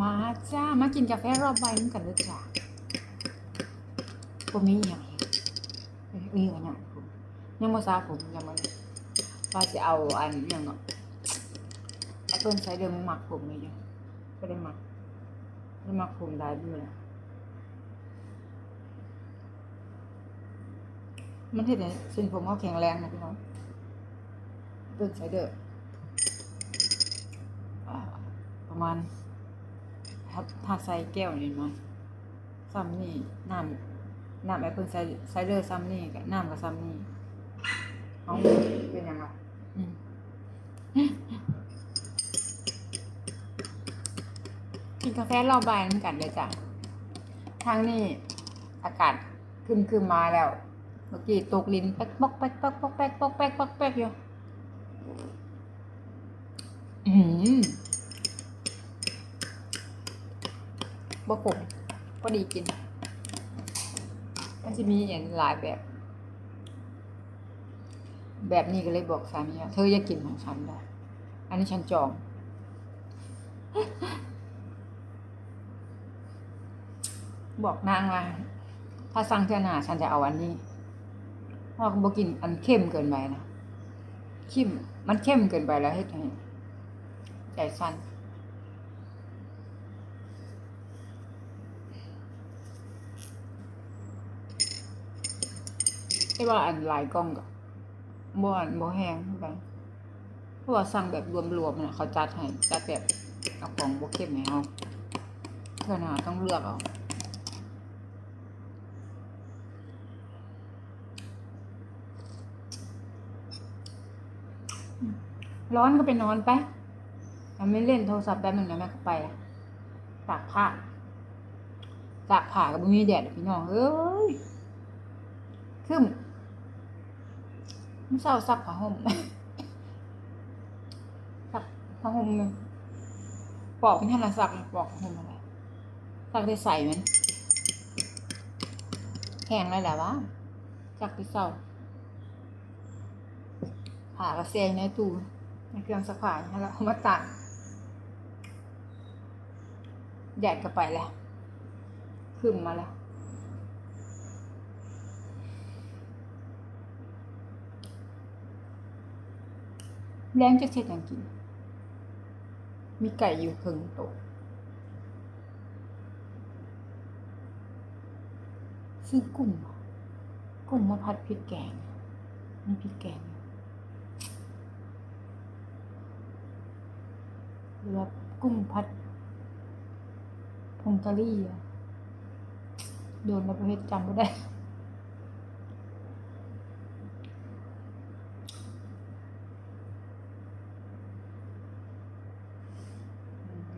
มาจ้า มากินกาแฟรอบใบเหมือนกันเลยจ้าผมมีอย่างเห็นมีอย่างเงี้ยผมยังมาซาบผมยังมาว่าจะเอาอันอย่างเนาะแอปเปิลไซเดอร์มันหมักผมเลยจ้ะก็ได้หมักได้หมักผมได้ด้วยมันเห็นเลยเส้นผมเขาแข็งแรงนะพี่น้องแอปเปิลไซเดอร์อ่าประมาณ ถ้าถ้าใส่แก้วนี่มาซ้ำนี่น้ำน้ำแอปเปิลไซไซเดอร์ซ้ำนี่กับน้ำกับซ้ำนี่เอาเป็นยังไงอืมกินกาแฟรอบบ่ายเหมือนกันเลยจ้ะทางนี้อากาศคึมคึมๆมาแล้ว เมื่อกี้ตกลิ้นแป๊กป๊อกแป๊กป๊อกป๊อกแป๊กป๊อกแป๊กป๊อกแป๊กอยู่อืม บ่ขมพอดีกิน มันจะมีอย่างหลายแบบ แบบนี้ก็เลยบอกสามีว่าเธออย่ากินของฉันได้อันนี้ฉันจอง บอกนางว่าถ้าสั่งเท่านาฉันจะเอาอันนี้เพราะบอกินอันเข้มเกินไปนะเข้มมันเข้มเกินไปแล้วเฮ็ดให้ใจสั่น ไอ้ว่าอันหลายกล้องก็บ่อันบ่แห้งเท่ากันเพราะว่าสั่งแบบรวมๆน่ะเขาจัดให้จัดแบบกระป๋องบ่เข้มให้เฮาเท่านั้นต้องเลือกเอาร้อนก็ไปนอนไปมันไม่เล่นโทรศัพท์แป๊บหนึงนะแม่ก็ไปละตากผ้าตากผ้ากับมีแดดพี่น้องเอ้ยคึมมัน เศร้าซักผ้าห่มซักผ้าห่มเนี่ยปอกเป็นท่านละซักปอกห่มอะไรซักได้ใส่มันแห้งเลยแหละวะซักได้เศร้าผ่ากระเซงในตู้ในเครื่องซักผ้าให้เราเอามาตักแดดก็ไปแล้วขึ้นมาแล้ว แรงจะเช็ดอย่างกิน มีไก่อยู่ครึ่งโต๊ะซื้อกุ้งกุ้งมาผัดพริกแกงมีพริกแกงอยู่แล้วกุ้งผัดผงกะรี่โดนแล้วประเภทจำไม่ได้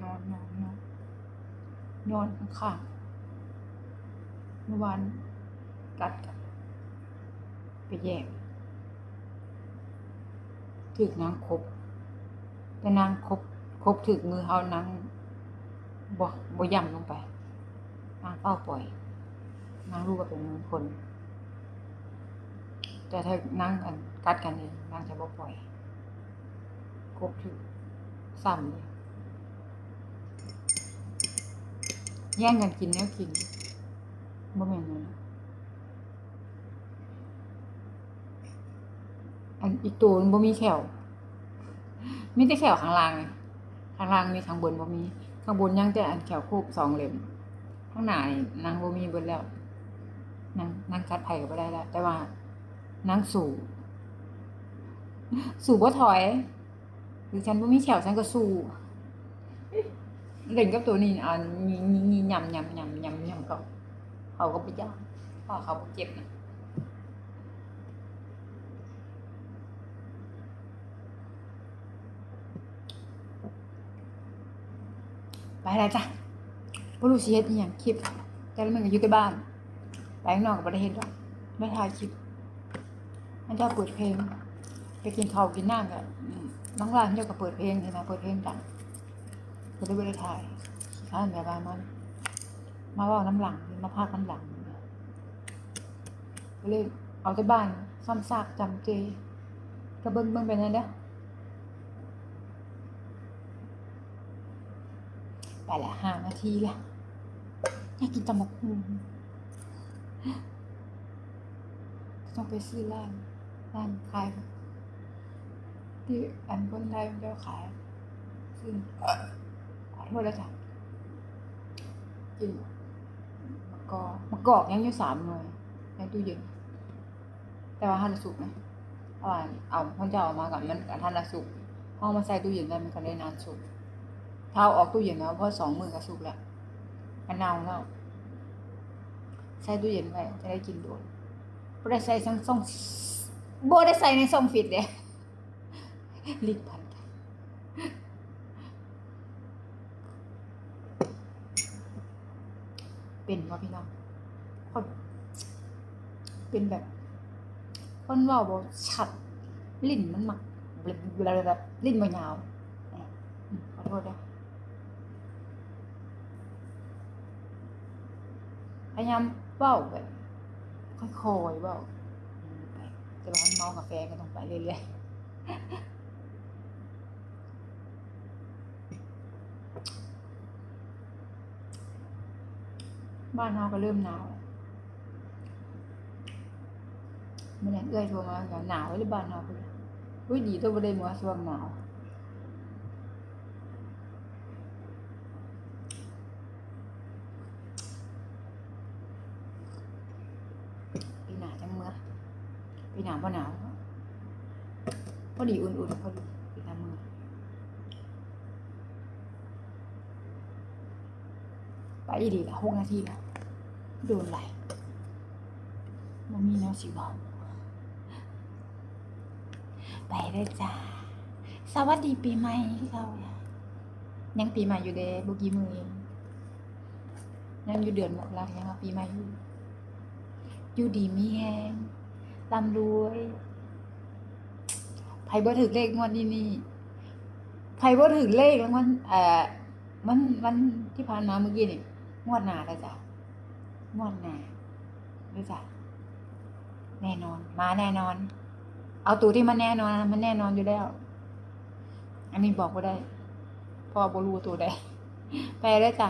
นอนนอนนอน นอนข้างๆเมื่อวานกัดกันไปแยกถึกนางคบ แต่นางคบคบถึกมือเขานางบ่บ่ย่ำลงไปนางเป้าปล่อยนางรู้ว่าเป็นมือคน แต่ถ้านางกัดกันเองนางจะบ่ปล่อยคบถึกซ้ำเลย แย่งกันกินแล้วกินบ่แม่นเลยอันอีกตัวมันบ่มีแขวมีแต่แขวข้างล่างข้างล่างมีข้างบนบ่มี ข้างบนยังแต่อันแขวคูบสองเหล่มข้างหน้านี่นางบ่มีเบิดแล้วนางนางคัดไผ่ก็บ่ได้แล้ว แต่ว่านางสู่ สู่บ่ถอยหรือฉันบ่มีแขวฉันก็สู่ เล่นกับตัวนี้อะมีมีมียำยำยำยำยำก็เขาก็ไปย่างเพราะเขาบ่เจ็บนะไปแล้วจ้ะบ่รู้สิเฮ็ดอีหยังคลิป แต่ละมันก็อยู่แต่บ้านไปข้างนอกก็บ่ได้เฮ็ดดอกไม่ถ่ายคลิปมันจะเปิดเพลง ไปกินข้าวกินน้ำก็อืมน้องร้านเจ้าก็เปิดเพลงใช่ไหมเปิดเพลงดัง ก็ได้บริถ่ายข้านแบบว่ามัน มาว่าน้ำหลังมาพากน้ำหลังก็เลยเอาแต่บ้านซ้ำซากจำเจก็เบิ้งเบิ้งไปนั่นเด้อไปละห้านาทีละอยากกินตำบักหุ่งต้องไปซื้อร้านร้านขายที่อันคนไทยมันจะขายซึ่งขอ โทษแล้วจ้ะกินมะกอกมะกอกยังอยู่สามหน่วยในตู้เย็นแต่ว่าท่านละสุกนะเพราะว่าเอาพ่อเจ้าเอามาก่อนมันกับท่านละสุกพอเอามาใส่ตู้เย็นได้มันก็ได้นานสุกถ้าเอาออกตู้เย็นแล้วเพราะสองมือก็สุกแล้วมันเน่าแล้วใส่ตู้เย็นไว้จะได้กินโดนบ่ได้ใส่ซ่องซ่องบ่ได้ใส่ในซ่องฟิตเด้ลิ้นพันกัน เป็นว่าพี่น้องคนเป็นแบบ คนว่าบ่ชัด ลิ้นมันมักเวลาแบบลิ้นมันยาวอะอืมขอโทษด้วยพยายามเว้าแบบค่อยๆเว้าไปแต่ว่านเมากาแฟก็ต้องไปเรื่อยๆ บ้านเฮาก็เริ่มหนาวมันยังเอื้อยโทรมาว่าหนาวหรือบ้านนาวพุ่นล่ะอุ้ยดีตัวบ่ได้มาช่วงหนาวปีหนาจังเมื่อปีหนาวบ่หนาวพอดีอุ่นๆพอดีปีหนาเมื่อไปดีละหกนาทีละ โดนไหลมันมีแนวสิเว้าไปเลยจ้า สวัสดีปีใหม่ที่เรายังปีใหม่อยู่เด้บุกี่มือเองยังอยู่เดือนมกรายังว่าปีใหม่อยู่อยู่ดีมีแฮงร่ำรวยไผบ่ถึกเลขงวดนี้นี่ไผบ่ถึกเลขแล้วมันเอ่อมันวันที่ผ่านมาเมื่อกี้นี่งวดหนาแล้วจ้ะ งวดหน้าเลยจ้ะแน่นอน มาแน่นอน เอาตัวที่มันแน่นอน มันแน่นอนอยู่แล้ว อันนี้บอกก็ได้พ่อบรูตัวได้ ไปเลยจ้ะ